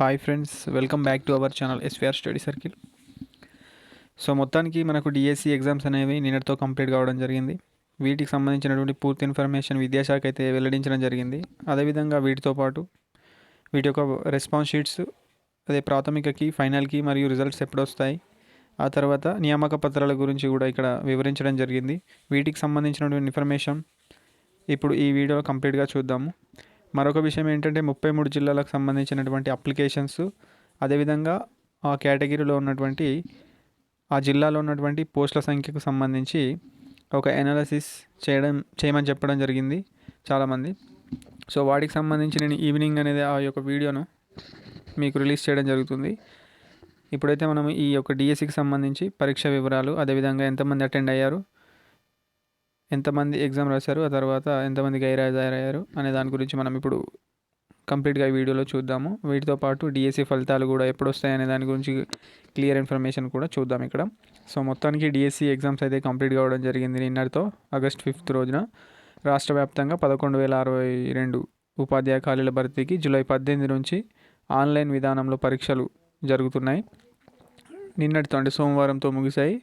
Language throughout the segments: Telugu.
Hi friends welcome back to our channel S V R study circle so మొత్తానికి మనకు డిఎస్సి ఎగ్జామ్స్ అనేవి నిన్నటితో కంప్లీట్ కావడం జరిగింది. వీటికి సంబంధించినటువంటి పూర్తి ఇన్ఫర్మేషన్ విద్యాశాఖ అయితే వెల్లడించడం జరిగింది. అదేవిధంగా వీటితో పాటు వీటి యొక్క రెస్పాన్స్ షీట్స్ అదే ప్రాథమికకి ఫైనల్కి మరియు రిజల్ట్స్ ఎప్పుడు వస్తాయి. ఆ తర్వాత నియామక పత్రాల గురించి కూడా ఇక్కడ వివరించడం జరిగింది. వీటికి సంబంధించినటువంటి ఇన్ఫర్మేషన్ ఇప్పుడు ఈ వీడియోలో కంప్లీట్గా చూద్దాము. మరొక విషయం ఏంటంటే ముప్పై మూడు జిల్లాలకు సంబంధించినటువంటి అప్లికేషన్స్ అదేవిధంగా ఆ కేటగిరీలో ఉన్నటువంటి ఆ జిల్లాలో ఉన్నటువంటి పోస్టుల సంఖ్యకు సంబంధించి ఒక ఎనాలసిస్ చేయడం చేయమని చెప్పడం జరిగింది చాలామంది. సో వాటికి సంబంధించి నేను ఈవినింగ్ అనేది ఆ యొక్క వీడియోను మీకు రిలీజ్ చేయడం జరుగుతుంది. ఇప్పుడైతే మనం ఈ యొక్క డిఎస్సికి సంబంధించి పరీక్ష వివరాలు అదేవిధంగా ఎంతమంది అటెండ్ అయ్యారు ఎంతమంది ఎగ్జామ్ రాశారు ఆ తర్వాత ఎంతమంది గైరాజారయ్యారు అనే దాని గురించి మనం ఇప్పుడు కంప్లీట్గా ఈ వీడియోలో చూద్దాము. వీటితో పాటు డిఎస్సి ఫలితాలు కూడా ఎప్పుడు వస్తాయనే దాని గురించి క్లియర్ ఇన్ఫర్మేషన్ కూడా చూద్దాం ఇక్కడ. సో మొత్తానికి డిఎస్సి ఎగ్జామ్స్ అయితే కంప్లీట్ కావడం జరిగింది నిన్నటితో ఆగస్ట్ ఫిఫ్త్ రోజున. రాష్ట్ర వ్యాప్తంగా పదకొండు వేల అరవై రెండు ఉపాధ్యాయ ఖాళీల భర్తీకి జూలై పద్దెనిమిది నుంచి ఆన్లైన్ విధానంలో పరీక్షలు జరుగుతున్నాయి. నిన్నటితో అంటే సోమవారంతో ముగిశాయి.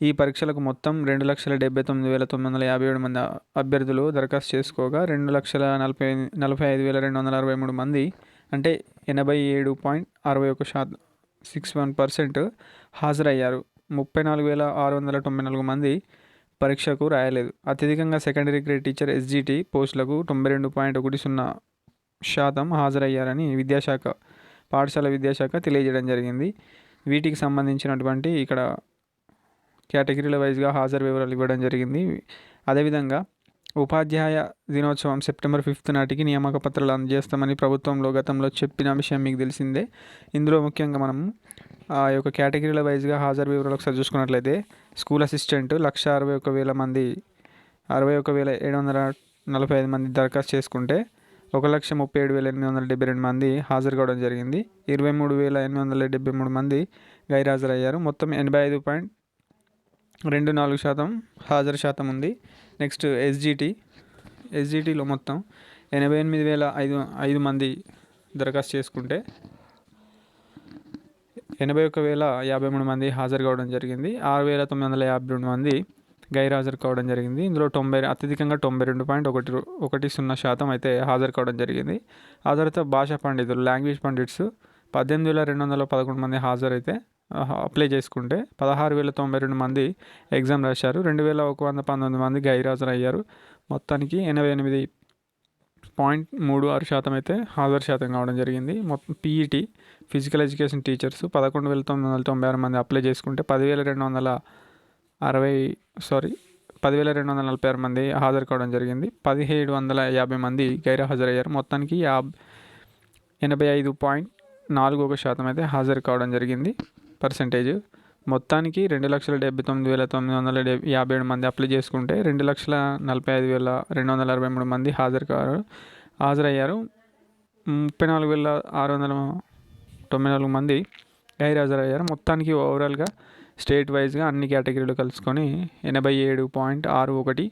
ఈ పరీక్షలకు మొత్తం రెండు లక్షల డెబ్బై తొమ్మిది వేల తొమ్మిది వందల యాభై ఏడు మంది అభ్యర్థులు దరఖాస్తు చేసుకోగా రెండు లక్షల నలభై నలభై ఐదు వేల రెండు వందల అరవై మూడు మంది అంటే ఎనభై ఏడు పాయింట్ అరవై ఒక శాతం సిక్స్ వన్ పర్సెంట్ హాజరయ్యారు. ముప్పై నాలుగు వేల ఆరు వందల తొంభై నాలుగు మంది పరీక్షకు రాయలేదు. అత్యధికంగా సెకండరీ గ్రేడ్ టీచర్ ఎస్జిటి పోస్టులకు తొంభై రెండు పాయింట్ ఒకటి సున్నా శాతం హాజరయ్యారని విద్యాశాఖ పాఠశాల విద్యాశాఖ తెలియజేయడం జరిగింది. వీటికి సంబంధించినటువంటి ఇక్కడ కేటగిరీల వైజ్గా హాజరు వివరాలు ఇవ్వడం జరిగింది. అదేవిధంగా ఉపాధ్యాయ దినోత్సవం సెప్టెంబర్ ఫిఫ్త్ నాటికి నియామక పత్రాలు అందజేస్తామని ప్రభుత్వంలో గతంలో చెప్పిన విషయం మీకు తెలిసిందే. ఇందులో ముఖ్యంగా మనం ఆ యొక్క కేటగిరీల వైజ్గా హాజరు వివరాలు ఒకసారి చూసుకున్నట్లయితే స్కూల్ అసిస్టెంట్ లక్ష అరవై ఒక వేల మంది అరవై ఒక వేల ఏడు వందల నలభై ఐదు మంది దరఖాస్తు చేసుకుంటే ఒక లక్ష ముప్పై ఏడు వేల ఎనిమిది వందల డెబ్బై రెండు మంది హాజరు కావడం జరిగింది. ఇరవై మూడు వేల ఎనిమిది వందల డెబ్బై మూడు మంది గైరాజరయ్యారు. మొత్తం ఎనభై ఐదు పాయింట్ రెండు నాలుగు శాతం హాజరు శాతం ఉంది. Next SGT. ఎస్జిటిలో మొత్తం ఎనభై ఎనిమిది వేల ఐదు ఐదు మంది దరఖాస్తు చేసుకుంటే ఎనభై ఒక వేల యాభై మూడు మంది హాజరు కావడం జరిగింది. ఆరు వేల తొమ్మిది వందల యాభై రెండు మంది గైర్హాజరు కావడం జరిగింది. ఇందులో తొంభై అత్యధికంగా తొంభై రెండు పాయింట్ ఒకటి ఒకటి సున్నా శాతం అయితే హాజరు కావడం జరిగింది. ఆ తర్వాత భాషా పండితులు లాంగ్వేజ్ పండిట్స్ పద్దెనిమిది వేల రెండు వందల పదకొండు మంది హాజరైతే అప్లై చేసుకుంటే పదహారు వేల తొంభై రెండు మంది ఎగ్జామ్ రాశారు. రెండు వేల ఒక వంద పంతొమ్మిది మంది గైరాజరు అయ్యారు. మొత్తానికి ఎనభై ఎనిమిది పాయింట్ మూడు ఆరు శాతం అయితే హాజరు శాతం కావడం జరిగింది. మొత్తం పీఈటీ ఫిజికల్ ఎడ్యుకేషన్ టీచర్స్ పదకొండు వేల తొమ్మిది వందల తొంభై ఆరు మంది అప్లై చేసుకుంటే పదివేల రెండు వందల అరవై సారీ పదివేల రెండు వందల నలభై ఆరు మంది హాజరు కావడం జరిగింది. పదిహేడు వందల యాభై మంది గైరహాజరయ్యారు. మొత్తానికి యాభై ఎనభై ఐదు పాయింట్ నాలుగు ఒక శాతం అయితే హాజరు కావడం జరిగింది. పర్సంటేజ్. మొత్తానికి రెండు లక్షల డెబ్బై తొమ్మిది వేల తొమ్మిది వందల యాభై ఏడు మంది అప్లై చేసుకుంటే రెండు లక్షల నలభై ఐదు వేల రెండు వందల అరవై మూడు మంది హాజరు కారు హాజరయ్యారు. ముప్పై నాలుగు వేల ఆరు వందల తొంభై నాలుగు మంది గైర్హాజరయ్యారు. మొత్తానికి ఓవరాల్గా స్టేట్ వైజ్గా అన్ని కేటగిరీలు కలుసుకొని ఎనభై ఏడు పాయింట్ ఆరు ఒకటి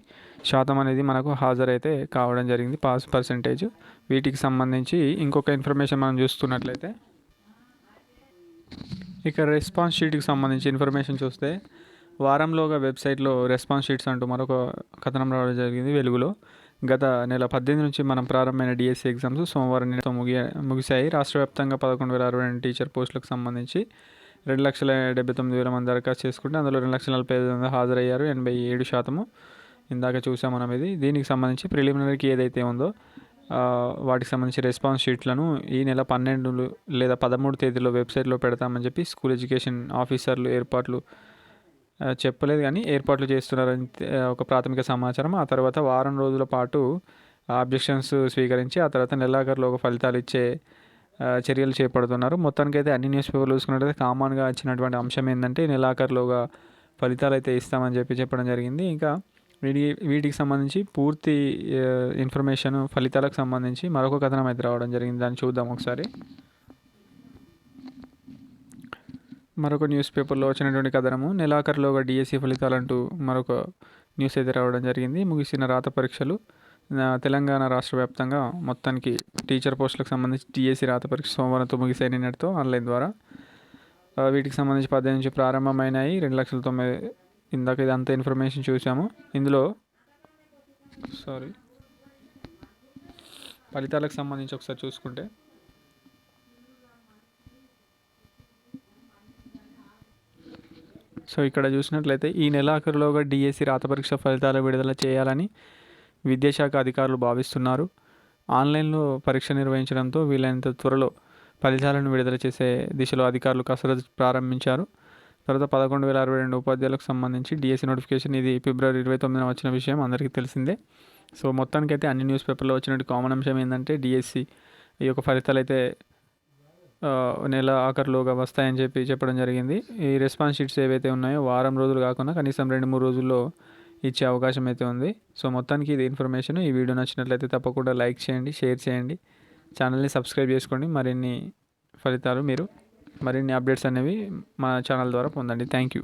శాతం అనేది మనకు హాజరైతే కావడం జరిగింది పాస్ పర్సంటేజ్. వీటికి సంబంధించి ఇంకొక ఇన్ఫర్మేషన్ మనం చూస్తున్నట్లయితే ఇక రెస్పాన్స్ షీట్కి సంబంధించి ఇన్ఫర్మేషన్ చూస్తే వారంలోగా వెబ్సైట్లో రెస్పాన్స్ షీట్స్ అంటూ మరొక కథనం రావడం జరిగింది వెలుగులో. గత నెల పద్దెనిమిది నుంచి మనం ప్రారంభమైన డిఎస్సి ఎగ్జామ్స్ సోమవారం నిన్న ముగి ముగిశాయి. రాష్ట్ర వ్యాప్తంగా పదకొండు వేల అరవై రెండు టీచర్ పోస్టులకు సంబంధించి రెండు లక్షల డెబ్బై తొమ్మిది వేల మంది దరఖాస్తు చేసుకుంటే అందులో రెండు లక్షల నలభై ఐదు మంది హాజరయ్యారు. ఎనభై ఏడు శాతము ఇందాక చూసాం మనం ఇది. దీనికి సంబంధించి ప్రిలిమినరీకి ఏదైతే ఉందో వాటికి సంబంధించి రెస్పాన్స్ షీట్లను ఈ నెల పన్నెండు లేదా పదమూడు తేదీలో వెబ్సైట్లో పెడతామని చెప్పి స్కూల్ ఎడ్యుకేషన్ ఆఫీసర్లు ఏర్పాట్లు చెప్పలేదు కానీ ఏర్పాట్లు చేస్తున్నారని ఒక ప్రాథమిక సమాచారం. ఆ తర్వాత వారం రోజుల పాటు అబ్జెక్షన్స్ స్వీకరించి ఆ తర్వాత నెలాఖరులో ఒక ఫలితాలు ఇచ్చే చర్యలు చేపడుతున్నారు. మొత్తానికి అయితే అన్ని న్యూస్ పేపర్లు చూసుకున్నట్టయితే కామన్గా వచ్చినటువంటి అంశం ఏంటంటే నెలాఖరులోగా ఫలితాలు అయితే ఇస్తామని చెప్పి చెప్పడం జరిగింది. ఇంకా వీటి వీటికి సంబంధించి పూర్తి ఇన్ఫర్మేషన్ ఫలితాలకు సంబంధించి మరొక కథనం అయితే రావడం జరిగింది. దాన్ని చూద్దాం ఒకసారి. మరొక న్యూస్ పేపర్లో వచ్చినటువంటి కథనము నెలాఖరులోగా డిఎస్సి ఫలితాలంటూ మరొక న్యూస్ అయితే రావడం జరిగింది. ముగిసిన రాత పరీక్షలు తెలంగాణ రాష్ట్ర వ్యాప్తంగా మొత్తానికి టీచర్ పోస్టులకు సంబంధించి డిఎస్సి రాత పరీక్ష సోమవారంతో ముగిసే నిన్నటితో ఆన్లైన్ ద్వారా వీటికి సంబంధించి పద్దెనిమిది నుంచి ప్రారంభమైనాయి. రెండు లక్షల తొమ్మిది ఇందాక ఇదంతా ఇన్ఫర్మేషన్ చూసాము. ఇందులో సారీ ఫలితాలకు సంబంధించి ఒకసారి చూసుకుంటే. సో ఇక్కడ చూసినట్లయితే ఈ నెలాఖరులోగా డిఎస్సి రాత పరీక్ష ఫలితాలు విడుదల చేయాలని విద్యాశాఖ అధికారులు భావిస్తున్నారు. ఆన్లైన్లో పరీక్ష నిర్వహించడంతో వీలైనంత త్వరలో ఫలితాలను విడుదల చేసే దిశలో అధికారులు కసరత్తు ప్రారంభించారు. తర్వాత పదకొండు వేల అరవై రెండు ఉపాధ్యాయులకు సంబంధించి డిఎస్సి నోటిఫికేషన్. ఇది ఫిబ్రవరి ఇరవై తొమ్మిదిన వచ్చిన విషయం అందరికీ తెలిసిందే. సో మొత్తానికైతే అన్ని న్యూస్ పేపర్లో వచ్చినట్టు కామన్ అంశం ఏంటంటే డిఎస్సి ఈ యొక్క ఫలితాలు అయితే నెల ఆఖరిలోగా వస్తాయని చెప్పి చెప్పడం జరిగింది. ఈ రెస్పాన్స్ షీట్స్ ఏవైతే ఉన్నాయో వారం రోజులు కాకుండా కనీసం రెండు మూడు రోజుల్లో ఇచ్చే అవకాశం అయితే ఉంది. సో మొత్తానికి ఇది ఇన్ఫర్మేషన్. ఈ వీడియో నచ్చినట్లయితే తప్పకుండా లైక్ చేయండి షేర్ చేయండి. ఛానల్ని సబ్స్క్రైబ్ చేసుకోండి. మరిన్ని ఫలితాలు మీరు మరిన్ని అప్డేట్స్ అనేవి మా ఛానల్ ద్వారా పొందండి. Thank you.